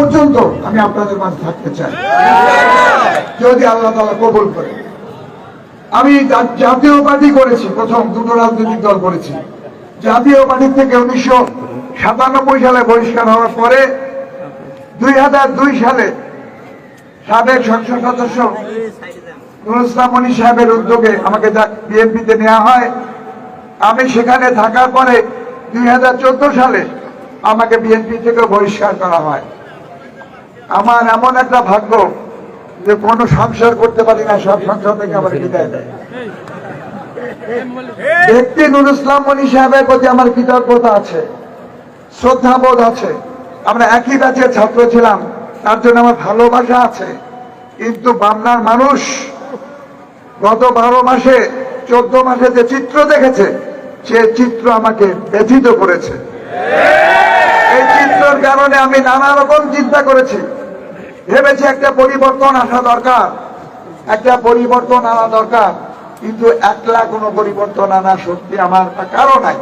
পর্যন্ত আমি আপনাদের মাঝে থাকতে চাই। যদি আল্লাহ তালা কবুল করে আমি জাতীয় পার্টি করেছি, প্রথম দুটো রাজনৈতিক দল করেছি। জাতীয় পার্টি থেকে উনিশশো সাতানব্বই সালে বহিষ্কার হওয়ার পরে দুই হাজার দুই সালে সাবেক সংসদ সদস্য নুরুল সাহেবের উদ্যোগে আমাকে বিএনপিতে নেওয়া হয়, আমি সেখানে থাকার পরে দুই হাজার চোদ্দ সালে আমাকে বিএনপি থেকে বহিষ্কার করা হয়। আমার এমন একটা ভাগ্য যে কোনো সংসার করতে পারি না, সব সংসার থেকে আমার বিদায় দেয়। ব্যক্তি নুর ইসলাম মনি সাহেবের প্রতি আমার কৃতজ্ঞতা আছে, শ্রদ্ধাবোধ আছে। আমরা একই ব্যাচের ছাত্র ছিলাম, তার জন্য আমার ভালোবাসা আছে। কিন্তু বামনার মানুষ গত বারো মাসে, চোদ্দ মাসে যে চিত্র দেখেছে, সে চিত্র আমাকে ব্যথিত করেছে। এই চিত্রের কারণে আমি নানা রকম চিন্তা করেছি। ভেবেছি একটা পরিবর্তন আসা দরকার। একটা পরিবর্তন আনা দরকার। কিন্তু একলা কোনো পরিবর্তন আনা সত্যি আমার কারও নাই।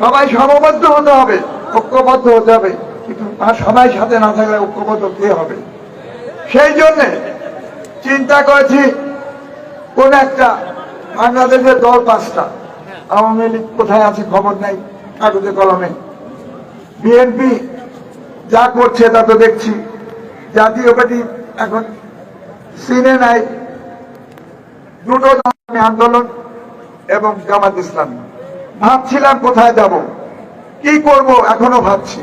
সবাই সমবদ্ধ হতে হবে, ঐক্যবদ্ধ হতে হবে। কিন্তু সবাই সাথে না থাকলে ঐক্যবদ্ধ কে হবে? সেই জন্য চিন্তা করেছি, কোন একটা বাংলাদেশের দল পাঁচটা। আওয়ামী লীগ কোথায় আছে খবর নাই, কাগজে কলমে। বিএনপি যা করছে তা তো দেখছি। জাতীয় পার্টি এখন সিনে নাই। দুটো ধর্মী আন্দোলন এবং জামাত ইসলামী। ভাবছিলাম কোথায় যাব। কি করব এখনও ভাবছি।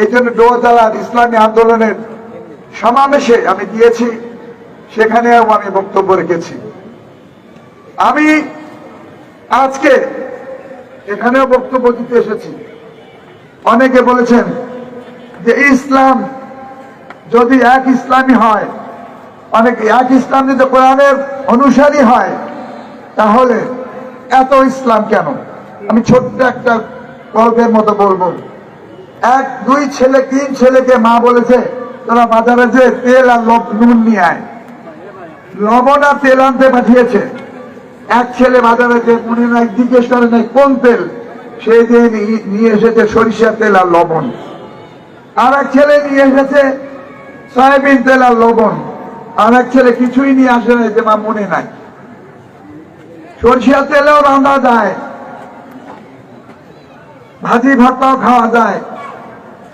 এই জন্য দোতলার ইসলামী আন্দোলনের সমাবেশে আমি দিয়েছি সেখানেও আমি বক্তব্য রেখেছি। আমি আজকে এখানেও বক্তব্য দিতে এসেছি। অনেকে বলেছেন যে ইসলাম যদি এক ইসলামী হয়, অনেক এক ইসলাম যদি কোরআনের অনুসারী হয়, তাহলে এত ইসলাম কেন? আমি ছোট্ট একটা গল্পের মতো বলব। এক, দুই ছেলে, তিন ছেলেকে মা বলেছে, তোরা বাজারে যে তেল আর নুন নিয়ে আয়। লবণ আর তেল আনতে পাঠিয়েছে। এক ছেলে বাজারে যে মনে নাই জিজ্ঞেস করে, নাই, কোন তেল? সে যে নিয়ে এসেছে তেল আর লবণ। আর এক ছেলে নিয়ে এসেছে সয়াবিন তেল আর লবণ। আর এক ছেলে কিছুই নিয়ে আসে না যে মা মনে নাই। তেলেও যায়। ভাজি ভাতটাও খাওয়া যায়।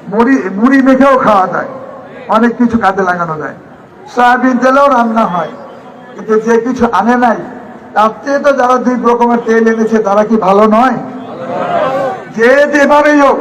মুড়ি মুড়ি মেখেও খাওয়া যায়। অনেক কিছু কাজে লাগানো যায়। সয়াবিন তেলেও রান্না হয়। কিন্তু যে কিছু আনে নাই, তার চেয়ে তো যারা দুই রকমের তেল এনেছে, তারা কি ভালো নয়? যে যেভাবেই হোক